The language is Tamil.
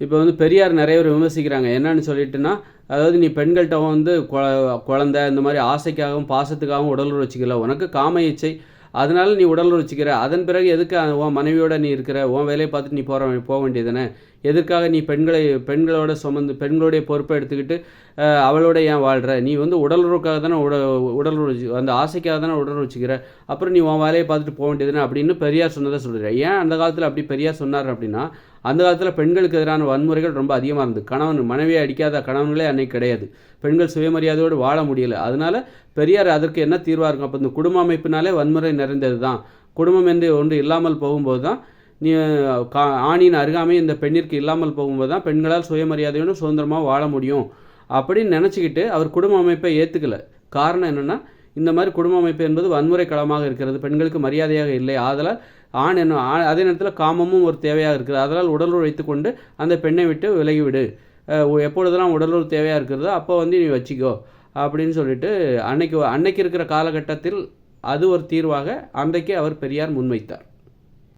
இப்போ வந்து பெரியார் நிறைய பேர் விமர்சிக்கிறாங்க. என்னன்னு சொல்லிட்டுன்னா அதாவது நீ பெண்கள்கிட்ட வந்து கொ- குழந்தை இந்த மாதிரி ஆசைக்காகவும் பாசத்துக்காகவும் உடல் உழைச்சிக்கல உனக்கு காம இச்சை. அதனால நீ உடல் உழைச்சிக்கிற அதன் பிறகு எதுக்கு உன் மனைவியோட நீ இருக்கிற? உன் வேலையை பார்த்துட்டு நீ போகிற போக வேண்டியதுதானே? எதற்காக நீ பெண்களை பெண்களோட சுமந்து பெண்களுடைய பொறுப்பை எடுத்துக்கிட்டு அவளோட ஏன் வாழ்கிற நீ வந்து உடலுறவுக்காக தானே உட உடல் உழைச்சி அந்த ஆசைக்காக தானே உடல் உழைச்சிக்கிற அப்புறம் நீ உன் வேலையை பார்த்துட்டு போக வேண்டியதுன்னு அப்படின்னு பெரியார் சொன்னதை சொல்கிறேன் ஏன் அந்த காலத்தில் அப்படி பெரியார் சொன்னார் அப்படின்னா அந்த காலத்தில் பெண்களுக்கு எதிரான வன்முறைகள் ரொம்ப அதிகமாக இருந்தது. கணவன் மனைவியை அடிக்காத கணவன்களே அன்னைக்கு கிடையாது. பெண்கள் சுயமரியாதையோடு வாழ முடியலை. அதனால பெரியார் அதற்கு என்ன தீர்வாக இருக்கும்? அப்போ இந்த குடும்ப அமைப்பினாலே வன்முறை நிறைந்தது தான் குடும்பம் என்று ஒன்று இல்லாமல் போகும்போது தான் நீ கா ஆணின் அருகாமை இந்த பெண்ணிற்கு இல்லாமல் போகும்போது தான் பெண்களால் சுயமரியாதையோடு சுதந்திரமாக வாழ முடியும். அப்படின்னு நினச்சிக்கிட்டு அவர் குடும்ப அமைப்பை ஏற்றுக்கல காரணம் என்னென்னா இந்த மாதிரி குடும்ப அமைப்பு என்பது வன்முறை களமாக இருக்கிறது. பெண்களுக்கு மரியாதையாக இல்லை. ஆதலால் ஆண் என்ன ஆண் அதே நேரத்தில் காமமும் ஒரு தேவையாக இருக்குது அதனால் உடலுறவு வைத்துக்கொண்டு அந்த பெண்ணை விட்டு விலகிவிடு. எப்பொழுதெல்லாம் உடலுறவு தேவையாக இருக்கிறதோ அப்போ வந்து நீ வச்சுக்கோ அப்படின்னு சொல்லிட்டு அன்னைக்கு அன்னைக்கு இருக்கிற காலகட்டத்தில் அது ஒரு தீர்வாக அன்றைக்கு அவர் பெரியார் முன்வைத்தார்.